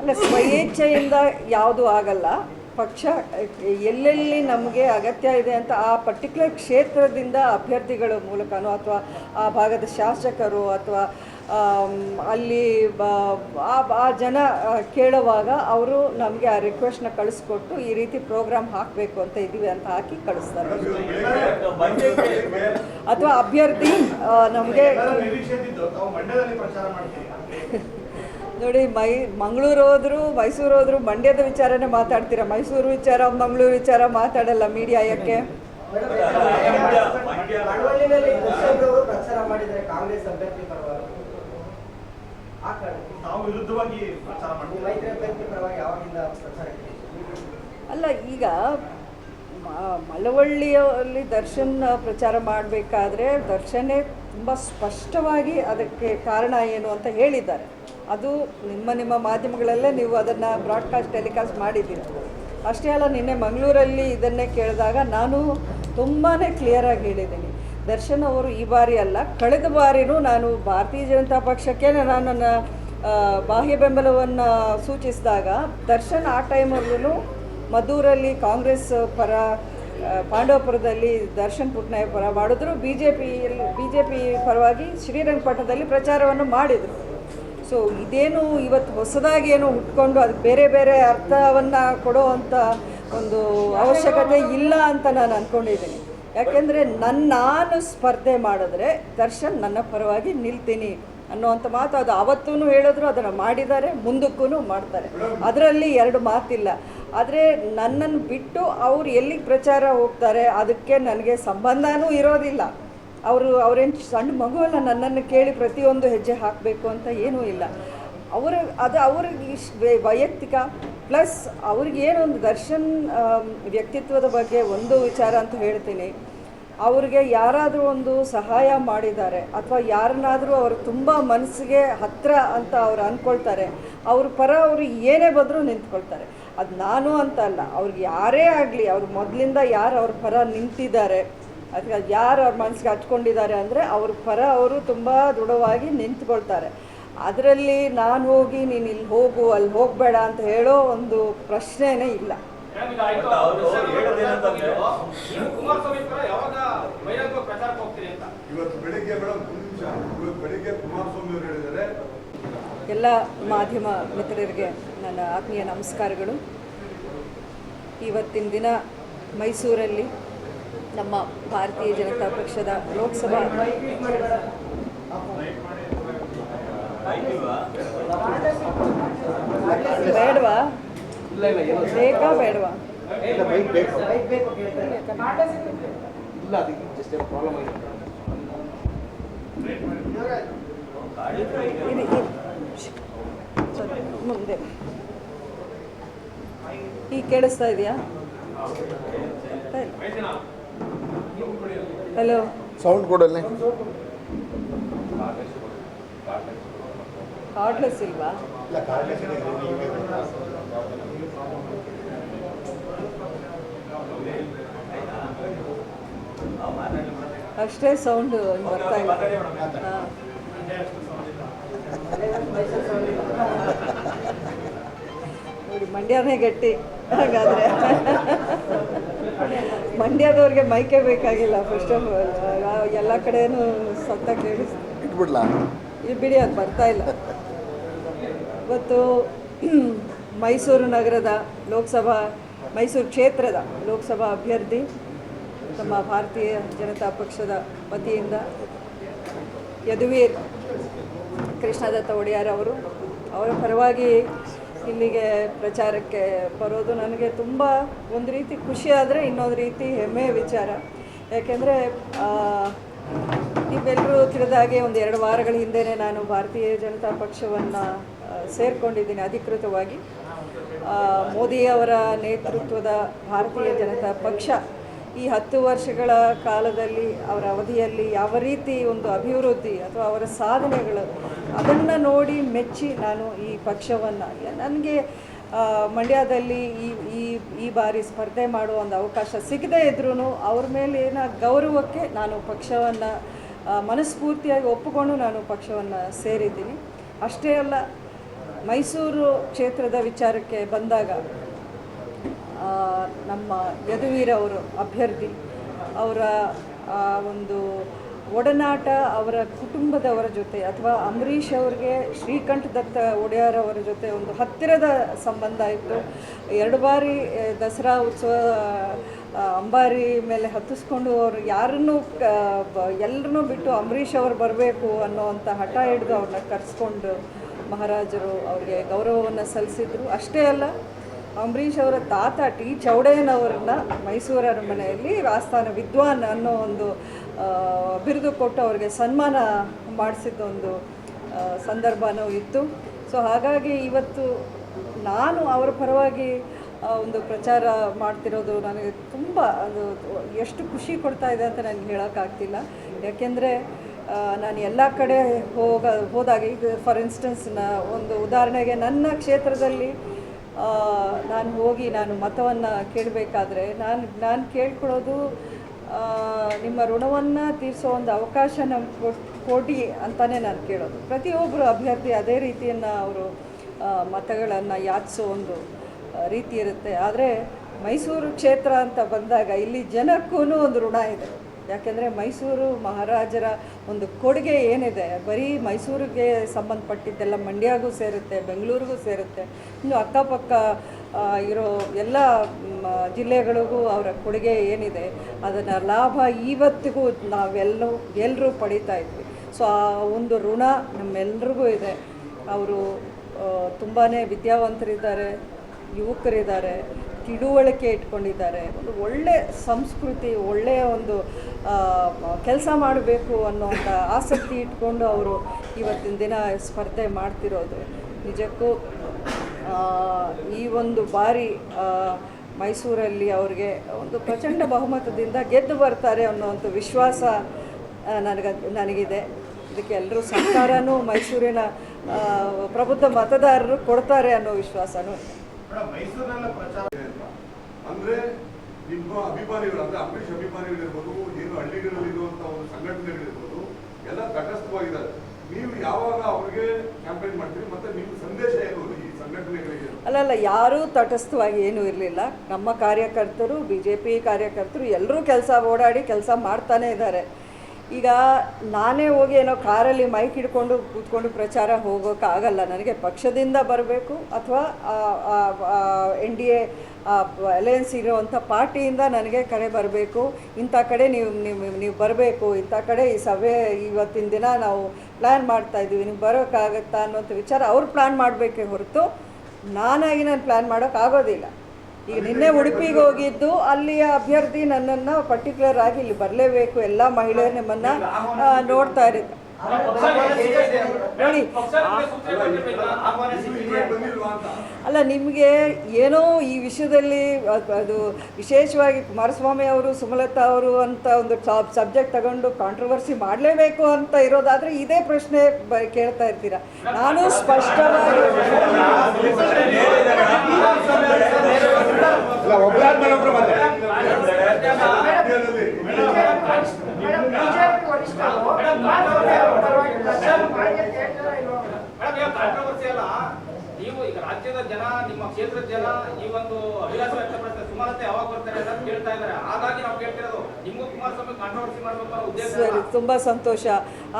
ಅಲ್ಲ, ಸ್ವಯೇಚ್ಛೆಯಿಂದ ಯಾವುದು ಆಗಲ್ಲ. ಪಕ್ಷ, ಎಲ್ಲೆಲ್ಲಿ ನಮಗೆ ಅಗತ್ಯ ಇದೆ ಅಂತ ಆ ಪರ್ಟಿಕ್ಯುಲರ್ ಕ್ಷೇತ್ರದಿಂದ ಅಭ್ಯರ್ಥಿಗಳ ಮೂಲಕನೋ ಅಥವಾ ಆ ಭಾಗದ ಶಾಸಕರು ಅಥವಾ ಅಲ್ಲಿ ಆ ಜನ ಕೇಳುವಾಗ ಅವರು ನಮಗೆ ಆ ರಿಕ್ವೆಸ್ಟ್ನ ಕಳಿಸ್ಕೊಟ್ಟು ಈ ರೀತಿ ಪ್ರೋಗ್ರಾಮ್ ಹಾಕಬೇಕು ಅಂತ ಇದ್ದೀವಿ ಅಂತ ಹಾಕಿ ಕಳಿಸ್ತಾರೆ. ಅಥವಾ ಅಭ್ಯರ್ಥಿ ನಮಗೆ ನೋಡಿ, ಮೈ, ಮಂಗಳೂರು ಹೋದ್ರು, ಮೈಸೂರು ಹೋದ್ರು, ಮಂಡ್ಯದ ವಿಚಾರನೇ ಮಾತಾಡ್ತೀರಾ? ಮೈಸೂರು ವಿಚಾರ, ಮಂಗಳೂರು ವಿಚಾರ ಮಾತಾಡಲ್ಲ ಮೀಡಿಯಾ ಯಾಕೆ ಮಾಡಿದರೆ ಕಾಂಗ್ರೆಸ್ ಅಭ್ಯರ್ಥಿ ತಾವು ವಿರುದ್ಧವಾಗಿ ಪ್ರಚಾರ ನೀವು ಮಾಡ್ತೀರಿ ಮೈತ್ರಿ ಅಭ್ಯರ್ಥಿ ಪರವಾಗಿ ಯಾವಾಗಿಂದ ಪ್ರಚಾರಕ್ಕೆ ಅಲ್ಲ ಈಗ ಮಲವಳ್ಳಿಯಲ್ಲಿ ಮಳವಳ್ಳಿಯಲ್ಲಿ ದರ್ಶನ್ ಪ್ರಚಾರ ಮಾಡಬೇಕಾದ್ರೆ ದರ್ಶನೇ ತುಂಬ ಸ್ಪಷ್ಟವಾಗಿ ಅದಕ್ಕೆ ಕಾರಣ ಏನು ಅಂತ ಹೇಳಿದ್ದಾರೆ. ಅದು ನಿಮ್ಮ ನಿಮ್ಮ ಮಾಧ್ಯಮಗಳಲ್ಲೇ ನೀವು ಅದನ್ನು ಬ್ರಾಡ್ಕಾಸ್ಟ್ ಟೆಲಿಕಾಸ್ಟ್ ಮಾಡಿದ್ದೀರಿ? ಅಷ್ಟೇ ಅಲ್ಲ ನಿನ್ನೆ ಮಂಗಳೂರಲ್ಲಿ ಇದನ್ನೇ ಕೇಳಿದಾಗ ನಾನು ತುಂಬಾ ಕ್ಲಿಯರಾಗಿ ಹೇಳಿದ್ದೀನಿ. ದರ್ಶನ್ ಅವರು ಈ ಬಾರಿ ಅಲ್ಲ, ಕಳೆದ ಬಾರಿನೂ ನಾನು ಭಾರತೀಯ ಜನತಾ ಪಕ್ಷಕ್ಕೆ ನಾನು ನನ್ನ ಬಾಹ್ಯ ಬೆಂಬಲವನ್ನು ಸೂಚಿಸಿದಾಗ ದರ್ಶನ್ ಆ ಟೈಮಲ್ಲೂ ಮದ್ದೂರಲ್ಲಿ ಕಾಂಗ್ರೆಸ್ ಪರ ಪಾಂಡವಪುರದಲ್ಲಿ ದರ್ಶನ್ ಪುಟ್ನಾಯ ಪರ ಮಾಡಿದ್ರು. ಬಿ ಜೆ ಪಿಯಲ್ಲಿ ಬಿ ಜೆ ಪಿ ಪರವಾಗಿ ಶ್ರೀರಂಗಪಟ್ಟಣದಲ್ಲಿ ಪ್ರಚಾರವನ್ನು ಮಾಡಿದರು. ಸೊ ಇದೇನು ಇವತ್ತು ಹೊಸದಾಗಿ ಏನು ಹುಟ್ಕೊಂಡು ಅದಕ್ಕೆ ಬೇರೆ ಬೇರೆ ಅರ್ಥವನ್ನು ಕೊಡೋ ಅಂಥ ಒಂದು ಅವಶ್ಯಕತೆ ಇಲ್ಲ ಅಂತ ನಾನು ಅಂದ್ಕೊಂಡಿದ್ದೀನಿ ಯಾಕೆಂದರೆ ನನ್ನ ನಾನು ಸ್ಪರ್ಧೆ ಮಾಡಿದ್ರೆ ದರ್ಶನ್ ನನ್ನ ಪರವಾಗಿ ನಿಲ್ತೀನಿ ಅನ್ನುವಂಥ ಮಾತು ಅದು ಅವತ್ತೂ ಹೇಳಿದ್ರು, ಅದನ್ನು ಮಾಡಿದ್ದಾರೆ ಮುಂದಕ್ಕೂ ಮಾಡ್ತಾರೆ. ಅದರಲ್ಲಿ ಎರಡು ಮಾತಿಲ್ಲ. ಆದರೆ ನನ್ನನ್ನು ಬಿಟ್ಟು ಅವ್ರು ಎಲ್ಲಿಗೆ ಪ್ರಚಾರ ಹೋಗ್ತಾರೆ, ಅದಕ್ಕೆ ನನಗೆ ಸಂಬಂಧನೂ ಇರೋದಿಲ್ಲ. ಅವರು, ಅವ್ರೇನು ಸಣ್ಣ ಮಗುವಲ್ಲ ನನ್ನನ್ನು ಕೇಳಿ ಪ್ರತಿಯೊಂದು ಹೆಜ್ಜೆ ಹಾಕಬೇಕು ಅಂತ ಏನೂ ಇಲ್ಲ. ಅವರ, ಅದು ಅವ್ರಿಗೆ ವೈಯಕ್ತಿಕ ಪ್ಲಸ್ ಅವ್ರಿಗೆ ಏನೊಂದು ದರ್ಶನ್ ವ್ಯಕ್ತಿತ್ವದ ಬಗ್ಗೆ ಒಂದು ವಿಚಾರ ಅಂತ ಹೇಳ್ತೀನಿ. ಅವ್ರಿಗೆ ಯಾರಾದರೂ ಒಂದು ಸಹಾಯ ಮಾಡಿದ್ದಾರೆ ಅಥವಾ ಯಾರನ್ನಾದರೂ ಅವರು ತುಂಬ ಮನಸ್ಸಿಗೆ ಹತ್ತಿರ ಅಂತ ಅವ್ರು ಅಂದ್ಕೊಳ್ತಾರೆ ಅವ್ರ ಪರ ಅವರು ಏನೇ ಬಂದರೂ ನಿಂತ್ಕೊಳ್ತಾರೆ. ಅದು ನಾನು ಅಂತ ಅಲ್ಲ, ಅವ್ರಿಗೆ ಯಾರೇ ಆಗಲಿ, ಅವ್ರು ಮೊದಲಿಂದ ಯಾರು ಅವ್ರ ಪರ ನಿಂತಿದ್ದಾರೆ ಅಥವಾ ಯಾರು ಅವ್ರ ಮನಸ್ಸಿಗೆ ಹಚ್ಕೊಂಡಿದ್ದಾರೆ ಅಂದರೆ ಅವ್ರ ಪರ ಅವರು ತುಂಬ ದೃಢವಾಗಿ ನಿಂತ್ಕೊಳ್ತಾರೆ. ಅದರಲ್ಲಿ ನಾನು ಹೋಗಿ ನೀನು ಇಲ್ಲಿ ಹೋಗು ಅಲ್ಲಿ ಹೋಗಬೇಡ ಅಂತ ಹೇಳೋ ಒಂದು ಪ್ರಶ್ನೆನೇ ಇಲ್ಲ. ಎಲ್ಲ ಮಾಧ್ಯಮ ಮಿತ್ರರಿಗೆ ನನ್ನ ಆತ್ಮೀಯ ನಮಸ್ಕಾರಗಳು. ಇವತ್ತಿನ ದಿನ ಮೈಸೂರಲ್ಲಿ ನಮ್ಮ ಭಾರತೀಯ ಜನತಾ ಪಕ್ಷದ ಲೋಕಸಭಾ ಬೇಡವಾ? ಬೇಕಾ ಬೇಡವಾ? ಬೈಕ್ ಬೇಕು. ಕೇಳ್ತಾರೆ ಇಲ್ಲ ಅದಕ್ಕೆ ಜಸ್ಟ್ ಪ್ರಾಬ್ಲಮ್ ಆಗಿದೆ. ಮುಂದೆ. ಈಗ ಕೇಳಿಸ್ತಾ ಇದೆಯಾ? ಹಲೋ ಸೌಂಡ್ ಕೊಡಲ್ಲೇ ಕಾರ್ಡ್ಲೆಸ್ ಇಲ್ವಾ? ಅಷ್ಟೇ ಸೌಂಡ್ ಬರ್ತಾ ಇಲ್ಲ. ನೋಡಿ ಮಂಡ್ಯನೇ ಗಟ್ಟಿ. ಹಾಗಾದರೆ. ಮಂಡ್ಯದವ್ರಿಗೆ ಮೈಕೆ ಬೇಕಾಗಿಲ್ಲ ಫಸ್ಟ್ ಆಫ್ ಆಲ್ ಎಲ್ಲ ಕಡೆನೂ ಸತ್ತ ಕೇಳಿಸ್ ಇಟ್ಬಿಡ್ಲಾ? ಇದು ಬಿಡಿ, ಅದು ಬರ್ತಾ ಇಲ್ಲ. ಇವತ್ತು ಮೈಸೂರು ನಗರದ ಲೋಕಸಭಾ, ಮೈಸೂರು ಕ್ಷೇತ್ರದ ಲೋಕಸಭಾ ಅಭ್ಯರ್ಥಿ ನಮ್ಮ ಭಾರತೀಯ ಜನತಾ ಪಕ್ಷದ ವತಿಯಿಂದ ಯದುವೀರ್ ಕೃಷ್ಣದತ್ತ ಒಡೆಯರ್ ಅವರು, ಅವರ ಪರವಾಗಿ ಇಲ್ಲಿಗೆ ಪ್ರಚಾರಕ್ಕೆ ಬರೋದು ನನಗೆ ತುಂಬ ಒಂದು ರೀತಿ ಖುಷಿ ಆದರೆ ಇನ್ನೊಂದು ರೀತಿ ಹೆಮ್ಮೆಯ ವಿಚಾರ. ಯಾಕೆಂದರೆ ನೀವೆಲ್ಲರೂ ತಿಳಿದಾಗೆ ಒಂದು ಎರಡು ವಾರಗಳ ಹಿಂದೆಯೇ ನಾನು ಭಾರತೀಯ ಜನತಾ ಪಕ್ಷವನ್ನು ಸೇರಿಕೊಂಡಿದ್ದೀನಿ ಅಧಿಕೃತವಾಗಿ. ಮೋದಿಯವರ ನೇತೃತ್ವದ ಭಾರತೀಯ ಜನತಾ ಪಕ್ಷ ಈ ಹತ್ತು ವರ್ಷಗಳ ಕಾಲದಲ್ಲಿ ಅವರ ಅವಧಿಯಲ್ಲಿ ಯಾವ ರೀತಿ ಒಂದು ಅಭಿವೃದ್ಧಿ ಅಥವಾ ಅವರ ಸಾಧನೆಗಳು ಅದನ್ನು ನೋಡಿ ಮೆಚ್ಚಿ ನಾನು ಈ ಪಕ್ಷವನ್ನು. ನನಗೆ ಮಂಡ್ಯದಲ್ಲಿ ಈ ಈ ಈ ಬಾರಿ ಸ್ಪರ್ಧೆ ಮಾಡುವ ಒಂದು ಅವಕಾಶ ಸಿಗದೇ ಇದ್ರೂ ಅವ್ರ ಮೇಲಿನ ಗೌರವಕ್ಕೆ ನಾನು ಪಕ್ಷವನ್ನು ಮನಸ್ಫೂರ್ತಿಯಾಗಿ ಒಪ್ಪಿಕೊಂಡು ನಾನು ಪಕ್ಷವನ್ನು ಸೇರಿದ್ದೀನಿ. ಅಷ್ಟೇ ಅಲ್ಲ, ಮೈಸೂರು ಕ್ಷೇತ್ರದ ವಿಚಾರಕ್ಕೆ ಬಂದಾಗ ನಮ್ಮ ಯದುವೀರ್ ಅವರು ಅಭ್ಯರ್ಥಿ, ಅವರ ಒಂದು ಒಡನಾಟ ಅವರ ಕುಟುಂಬದವರ ಜೊತೆ ಅಥವಾ ಅಂಬರೀಷ್ ಅವ್ರಿಗೆ ಶ್ರೀಕಂಠ ದತ್ತ ಒಡೆಯರ್ ಅವರ ಜೊತೆ ಒಂದು ಹತ್ತಿರದ ಸಂಬಂಧ ಇತ್ತು. ಎರಡು ಬಾರಿ ದಸರಾ ಉತ್ಸವ ಅಂಬಾರಿ ಮೇಲೆ ಹತ್ತಿಸ್ಕೊಂಡು ಅವರು ಯಾರನ್ನು ಎಲ್ಲರನ್ನೂ ಬಿಟ್ಟು ಅಂಬರೀಷ್ ಅವರು ಬರಬೇಕು ಅನ್ನೋವಂಥ ಹಠ ಹಿಡಿದು ಅವ್ರನ್ನ ಕರೆಸ್ಕೊಂಡು ಮಹಾರಾಜರು ಅವ್ರಿಗೆ ಗೌರವವನ್ನು ಸಲ್ಲಿಸಿದ್ರು. ಅಷ್ಟೇ ಅಲ್ಲ, ಅಂಬರೀಷ್ ಅವರ ತಾತ ಟಿ ಚೌಡಯ್ಯನವರನ್ನ ಮೈಸೂರು ಅರಮನೆಯಲ್ಲಿ ಆಸ್ಥಾನ ವಿದ್ವಾನ್ ಅನ್ನೋ ಒಂದು ಬಿರುದು ಕೊಟ್ಟು ಅವರಿಗೆ ಸನ್ಮಾನ ಮಾಡಿಸಿದ್ದೊಂದು ಒಂದು ಸಂದರ್ಭನೂ ಇತ್ತು. ಸೊ ಹಾಗಾಗಿ ಇವತ್ತು ನಾನು ಅವರ ಪರವಾಗಿ ಒಂದು ಪ್ರಚಾರ ಮಾಡ್ತಿರೋದು ನನಗೆ ತುಂಬ ಅದು ಎಷ್ಟು ಖುಷಿ ಕೊಡ್ತಾ ಇದೆ ಅಂತ ನನಗೆ ಹೇಳೋಕ್ಕಾಗ್ತಿಲ್ಲ. ಯಾಕೆಂದರೆ ನಾನು ಎಲ್ಲ ಕಡೆ ಹೋಗ, ಹೋದಾಗ ಈಗ ಫಾರ್ ಇನ್ಸ್ಟೆನ್ಸ್ನ ಒಂದು ಉದಾಹರಣೆಗೆ ನನ್ನ ಕ್ಷೇತ್ರದಲ್ಲಿ ನಾನು ಹೋಗಿ ನಾನು ಮತವನ್ನು ಕೇಳಬೇಕಾದ್ರೆ ನಾನು ನಾನು ಕೇಳ್ಕೊಳ್ಳೋದು ನಿಮ್ಮ ಋಣವನ್ನು ತೀರಿಸೋ ಒಂದು ಅವಕಾಶ ನಮ್ಗೆ ಕೊಡಿ ಅಂತಲೇ ನಾನು ಕೇಳೋದು. ಪ್ರತಿಯೊಬ್ಬರು ಅಭ್ಯರ್ಥಿ ಅದೇ ರೀತಿಯನ್ನು ಅವರು ಮತಗಳನ್ನು ಯಾಚಿಸೋ ಒಂದು ರೀತಿ ಇರುತ್ತೆ. ಆದರೆ ಮೈಸೂರು ಕ್ಷೇತ್ರ ಅಂತ ಬಂದಾಗ ಇಲ್ಲಿ ಜನಕ್ಕೂ ಒಂದು ಋಣ ಇದೆ. ಯಾಕೆಂದರೆ ಮೈಸೂರು ಮಹಾರಾಜರ ಒಂದು ಕೊಡುಗೆ ಏನಿದೆ, ಬರೀ ಮೈಸೂರಿಗೆ ಸಂಬಂಧಪಟ್ಟಿದ್ದೆಲ್ಲ ಮಂಡ್ಯಗೂ ಸೇರುತ್ತೆ, ಬೆಂಗಳೂರಿಗೂ ಸೇರುತ್ತೆ. ಇನ್ನು ಅಕ್ಕಪಕ್ಕ ಇರೋ ಎಲ್ಲ ಜಿಲ್ಲೆಗಳಿಗೂ ಅವರ ಕೊಡುಗೆ ಏನಿದೆ, ಅದನ್ನು ಲಾಭ ಇವತ್ತಿಗೂ ನಾವೆಲ್ಲೂ ಎಲ್ಲರೂ ಪಡಿತಾ ಇದ್ವಿ. ಸೊ, ಆ ಒಂದು ಋಣ ನಮ್ಮೆಲ್ರಿಗೂ ಇದೆ. ಅವರು ತುಂಬಾ ವಿದ್ಯಾವಂತರಿದ್ದಾರೆ, ಯುವಕರಿದ್ದಾರೆ, ತಿಳುವಳಿಕೆ ಇಟ್ಕೊಂಡಿದ್ದಾರೆ. ಒಂದು ಒಳ್ಳೆ ಸಂಸ್ಕೃತಿ ಒಳ್ಳೆಯ ಒಂದು ಕೆಲಸ ಮಾಡಬೇಕು ಅನ್ನೋಂಥ ಆಸಕ್ತಿ ಇಟ್ಕೊಂಡು ಅವರು ಇವತ್ತಿನ ದಿನ ಸ್ಪರ್ಧೆ ಮಾಡ್ತಿರೋದು. ನಿಜಕ್ಕೂ ಈ ಒಂದು ಬಾರಿ ಮೈಸೂರಲ್ಲಿ ಅವ್ರಿಗೆ ಒಂದು ಪ್ರಚಂಡ ಬಹುಮತದಿಂದ ಗೆದ್ದು ಬರ್ತಾರೆ ಅನ್ನೋವಂಥ ವಿಶ್ವಾಸ ನನಗೆ ನನಗ, ನನಗಿದೆ. ಇದಕ್ಕೆ ಎಲ್ಲರೂ ಸರ್ಕಾರನೂ ಮೈಸೂರಿನ ಪ್ರಬುದ್ಧ ಮತದಾರರು ಕೊಡ್ತಾರೆ ಅನ್ನೋ ವಿಶ್ವಾಸನೂ ಇದೆ ಅಂದ್ರೆ ನಿಮ್ಮ ಅಭಿಮಾನಿಗಳು, ಅಂದ್ರೆ ಅಂಬರೀಷ್ ಅಭಿಮಾನಿಗಳಿರ್ಬೋದು, ಏನು ಹಳ್ಳಿಗಳಲ್ಲಿರುವಂತಹ ಒಂದು ಸಂಘಟನೆಗಳಿರ್ಬೋದು, ಎಲ್ಲ ತಟಸ್ಥವಾಗಿದ್ದಾರೆ. ನೀವು ಯಾವಾಗ ಅವ್ರಿಗೆ ಕ್ಯಾಂಪೇನ್ ಮಾಡ್ತೀರಿ, ಮತ್ತೆ ನಿಮ್ಮ ಸಂದೇಶ ಏನು? ಅಲ್ಲಲ್ಲ, ಯಾರೂ ತಟಸ್ಥವಾಗಿ ಏನೂ ಇರಲಿಲ್ಲ. ನಮ್ಮ ಕಾರ್ಯಕರ್ತರು ಬಿ ಜೆ ಪಿ ಕಾರ್ಯಕರ್ತರು ಎಲ್ಲರೂ ಕೆಲಸ ಓಡಾಡಿ ಕೆಲಸ ಮಾಡ್ತಾನೇ ಇದ್ದಾರೆ. ಈಗ ನಾನೇ ಹೋಗಿ ಏನೋ ಕಾರಲ್ಲಿ ಮೈಕ್ ಹಿಡ್ಕೊಂಡು ಕೂತ್ಕೊಂಡು ಪ್ರಚಾರ ಹೋಗೋಕ್ಕಾಗಲ್ಲ ನನಗೆ ಪಕ್ಷದಿಂದ ಬರಬೇಕು ಅಥವಾ ಎನ್ ಡಿ ಎ ಅಲಯನ್ಸ್ ಇರೋವಂಥ ಪಾರ್ಟಿಯಿಂದ ನನಗೆ ಕರೆ ಬರಬೇಕು. ಇಂಥ ಕಡೆ ನೀವು ನೀವು ನೀವು ಬರಬೇಕು. ಇಂಥ ಕಡೆ ಈ ಸಭೆ ಇವತ್ತಿನ ದಿನ ನಾವು ಪ್ಲ್ಯಾನ್ ಮಾಡ್ತಾ ಇದ್ದೀವಿ. ನಿಮ್ಗೆ ಬರೋಕ್ಕಾಗತ್ತಾ ಅನ್ನೋಂಥ ವಿಚಾರ ಅವ್ರು ಪ್ಲ್ಯಾನ್ ಮಾಡಬೇಕೇ ಹೊರತು, ನಾನಾಗಿ ನಾನು ಪ್ಲ್ಯಾನ್ ಮಾಡೋಕ್ಕಾಗೋದಿಲ್ಲ. ಈಗ ನಿನ್ನೆ ಉಡುಪಿಗೆ ಹೋಗಿದ್ದು ಅಲ್ಲಿಯ ಅಭ್ಯರ್ಥಿ ನನ್ನನ್ನು ಪರ್ಟಿಕ್ಯುಲರ್ ಆಗಿ ಇಲ್ಲಿ ಬರಲೇಬೇಕು. ಎಲ್ಲ ಮಹಿಳೆಯರು ನಿಮ್ಮನ್ನು ನೋಡ್ತಾ ಇರುತ್ತೆ ನೋಡಿ ಅಲ್ಲ ನಿಮಗೆ ಏನೋ ಈ ವಿಷಯದಲ್ಲಿ ಅದು ವಿಶೇಷವಾಗಿ ಕುಮಾರಸ್ವಾಮಿ ಅವರು ಸುಮಲತಾ ಅವರು ಅಂತ ಒಂದು ಸಬ್ಜೆಕ್ಟ್ ತಗೊಂಡು ಕಾಂಟ್ರವರ್ಸಿ ಮಾಡಲೇಬೇಕು ಅಂತ ಇರೋದಾದರೆ ಇದೇ ಪ್ರಶ್ನೆ ಬ ಕೇಳ್ತಾ ಇರ್ತೀರ ನಾನು ಸ್ಪಷ್ಟವಾಗಿ ಒಬ್ಬರಾದ್ಮೇಲೆ ನೀವು ಈಗ ರಾಜ್ಯದ ಜನ ನಿಮ್ಮ ಕ್ಷೇತ್ರದ ಜನ ಈ ಒಂದು ಅಭಿಲಾಷ ವ್ಯಕ್ತಪಡಿಸ್ತಾರೆ. ಸುಮಾರತೆ ಯಾವಾಗ ಬರ್ತಾರೆ ಅಂತ ಕೇಳ್ತಾ ಇದ್ದಾರೆ. ಹಾಗಾಗಿ ನಾವು ಕೇಳ್ತಿರೋದು ನಿಮಗೂ ಕುಮಾರಸ್ವಾಮಿ ಕಾಂಟ್ರವರ್ಸಿ ಮಾಡಬೇಕು ಅನ್ನೋ ಉದ್ದೇಶ ತುಂಬ ಸಂತೋಷ.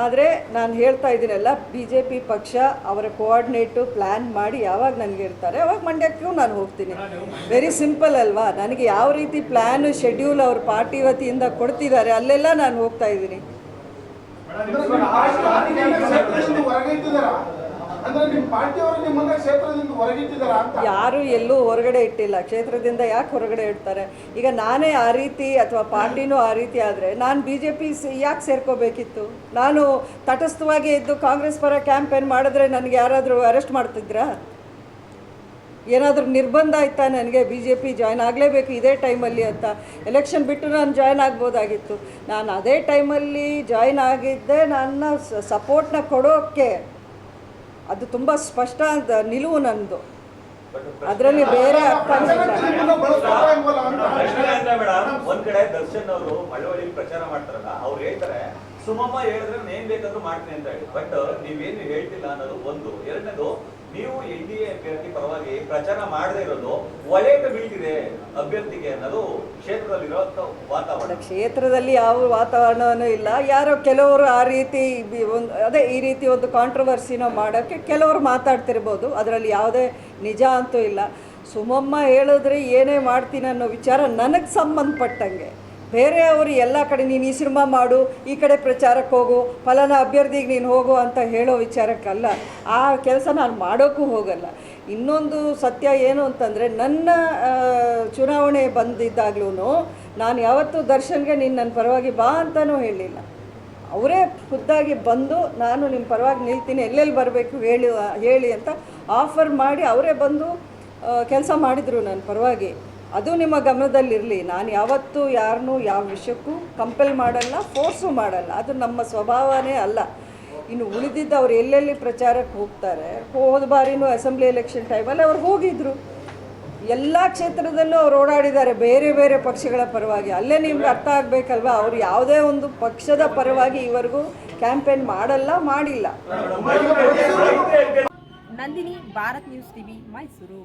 ಆದರೆ ನಾನು ಹೇಳ್ತಾ ಇದ್ದೀನಲ್ಲ ಬಿ ಜೆ ಪಿ ಪಕ್ಷ ಅವರ ಕೋಆರ್ಡಿನೇಟು ಪ್ಲ್ಯಾನ್ ಮಾಡಿ ಯಾವಾಗ ನನಗೆ ಇರ್ತಾರೆ ಅವಾಗ ಮಂಡ್ಯಕ್ಕೂ ನಾನು ಹೋಗ್ತೀನಿ. ವೆರಿ ಸಿಂಪಲ್ ಅಲ್ವಾ? ನನಗೆ ಯಾವ ರೀತಿ ಪ್ಲ್ಯಾನು ಶೆಡ್ಯೂಲ್ ಅವ್ರ ಪಾರ್ಟಿ ವತಿಯಿಂದ ಕೊಡ್ತಿದ್ದಾರೆ ಅಲ್ಲೆಲ್ಲ ನಾನು ಹೋಗ್ತಾ ಇದ್ದೀನಿ. ಯಾರು ಎಲ್ಲೂ ಹೊರಗಡೆ ಇಟ್ಟಿಲ್ಲ. ಕ್ಷೇತ್ರದಿಂದ ಯಾಕೆ ಹೊರಗಡೆ ಇಡ್ತಾರೆ? ಈಗ ನಾನೇ ಆ ರೀತಿ ಅಥವಾ ಪಾರ್ಟಿನೂ ಆ ರೀತಿ ಆದರೆ ನಾನು ಬಿ ಜೆ ಪಿ ಯಾಕೆ ಸೇರ್ಕೋಬೇಕಿತ್ತು? ನಾನು ತಟಸ್ಥವಾಗಿ ಇದ್ದು ಕಾಂಗ್ರೆಸ್ ಪರ ಕ್ಯಾಂಪೇನ್ ಮಾಡಿದ್ರೆ ನನಗೆ ಯಾರಾದರೂ ಅರೆಸ್ಟ್ ಮಾಡ್ತಿದ್ರಾ? ಏನಾದರೂ ನಿರ್ಬಂಧ ಆಯ್ತಾ ನನಗೆ? ಬಿ ಜೆ ಪಿ ಜಾಯ್ನ್ ಆಗಲೇಬೇಕು ಇದೇ ಟೈಮಲ್ಲಿ ಅಂತ. ಎಲೆಕ್ಷನ್ ಬಿಟ್ಟು ನಾನು ಜಾಯ್ನ್ ಆಗ್ಬೋದಾಗಿತ್ತು. ನಾನು ಅದೇ ಟೈಮಲ್ಲಿ ಜಾಯ್ನ್ ಆಗಿದ್ದೆ ನನ್ನ ಸಪೋರ್ಟ್ನ ಕೊಡೋಕ್ಕೆ ಅದು ತುಂಬ ಸ್ಪಷ್ಟ ನಿಲುವು ನನ್ನದು ಅದರಲ್ಲಿ ಬೇರೆ ದರ್ಶನ್ ಅವರು ಪ್ರಚಾರ ಹೇಳ್ತಾರೆ, ಸುಮಮ್ಮ ಹೇಳಿದ್ರೆ ಏನ್ ಬೇಕಾದ್ರೂ ಮಾಡ್ತೀನಿ ಅಂತ ಹೇಳಿ. ಬಟ್ ನೀವೇನು ಹೇಳ್ತಿಲ್ಲ ಅನ್ನೋದು ಒಂದು. ಎರಡನೇದು ನೀವು ಎನ್ ಡಿ ಎ ಅಭ್ಯರ್ಥಿ ಪರವಾಗಿ ಪ್ರಚಾರ ಮಾಡದೇ ಇರೋದು ಒಳ್ಳೆಯದು ಬೀಳ್ತಿದೆ ಅಭ್ಯರ್ಥಿಗೆ ಅನ್ನೋದು ಕ್ಷೇತ್ರದಲ್ಲಿರೋ ವಾತಾವರಣ. ಕ್ಷೇತ್ರದಲ್ಲಿ ಯಾವ ವಾತಾವರಣವೂ ಇಲ್ಲ. ಯಾರೋ ಕೆಲವರು ಆ ರೀತಿ ಒಂದು, ಅದೇ ಈ ರೀತಿ ಒಂದು ಕಾಂಟ್ರವರ್ಸಿನ ಮಾಡೋಕ್ಕೆ ಕೆಲವರು ಮಾತಾಡ್ತಿರ್ಬೋದು. ಅದರಲ್ಲಿ ಯಾವುದೇ ನಿಜ ಅಂತೂ ಇಲ್ಲ. ಸುಮಮ್ಮ ಹೇಳಿದ್ರೆ ಏನೇ ಮಾಡ್ತೀನಿ ಅನ್ನೋ ವಿಚಾರ ನನಗೆ ಸಂಬಂಧಪಟ್ಟಂಗೆ. ಬೇರೆಯವರು ಎಲ್ಲ ಕಡೆ ನೀನು ಈ ಸಿನಿಮಾ ಮಾಡು, ಈ ಕಡೆ ಪ್ರಚಾರಕ್ಕೆ ಹೋಗು, ಫಲಾನ ಅಭ್ಯರ್ಥಿಗೆ ನೀನು ಹೋಗು ಅಂತ ಹೇಳೋ ವಿಚಾರಕ್ಕಲ್ಲ. ಆ ಕೆಲಸ ನಾನು ಮಾಡೋಕ್ಕೂ ಹೋಗಲ್ಲ. ಇನ್ನೊಂದು ಸತ್ಯ ಏನು ಅಂತಂದರೆ, ನನ್ನ ಚುನಾವಣೆ ಬಂದಿದ್ದಾಗ್ಲೂ ನಾನು ಯಾವತ್ತೂ ದರ್ಶನ್ಗೆ ನೀನು ನನ್ನ ಪರವಾಗಿ ಬಾ ಅಂತಲೂ ಹೇಳಿಲ್ಲ ಅವರೇ ಖುದ್ದಾಗಿ ಬಂದು ನಾನು ನಿಮ್ಮ ಪರವಾಗಿ ನಿಲ್ತೀನಿ, ಎಲ್ಲೆಲ್ಲಿ ಬರಬೇಕು ಹೇಳಿ ಹೇಳಿ ಅಂತ ಆಫರ್ ಮಾಡಿ ಅವರೇ ಬಂದು ಕೆಲಸ ಮಾಡಿದರು ನನ್ನ ಪರವಾಗಿ. ಅದು ನಿಮ್ಮ ಗಮನದಲ್ಲಿರಲಿ. ನಾನು ಯಾವತ್ತೂ ಯಾರನ್ನೂ ಯಾವ ವಿಷಯಕ್ಕೂ ಕಂಪೆಲ್ ಮಾಡಲ್ಲ ಫೋರ್ಸು ಮಾಡಲ್ಲ. ಅದು ನಮ್ಮ ಸ್ವಭಾವನೇ ಅಲ್ಲ. ಇನ್ನು ಉಳಿದಿದ್ದು ಅವ್ರು ಎಲ್ಲೆಲ್ಲಿ ಪ್ರಚಾರಕ್ಕೆ ಹೋಗ್ತಾರೆ, ಹೋದ ಬಾರಿನೂ ಅಸೆಂಬ್ಲಿ ಎಲೆಕ್ಷನ್ ಟೈಮಲ್ಲಿ ಅವ್ರು ಹೋಗಿದ್ರು. ಎಲ್ಲ ಕ್ಷೇತ್ರದಲ್ಲೂ ಅವ್ರು ಓಡಾಡಿದ್ದಾರೆ. ಬೇರೆ ಬೇರೆ ಪಕ್ಷಗಳ ಪರವಾಗಿ. ಅಲ್ಲೇ ನಿಮ್ಗೆ ಅರ್ಥ ಆಗಬೇಕಲ್ವಾ? ಅವ್ರು ಯಾವುದೇ ಒಂದು ಪಕ್ಷದ ಪರವಾಗಿ ಇವರೆಗೂ ಕ್ಯಾಂಪೇನ್ ಮಾಡಲ್ಲ, ಮಾಡಿಲ್ಲ. Nandini Bharat news TV, Mysuru.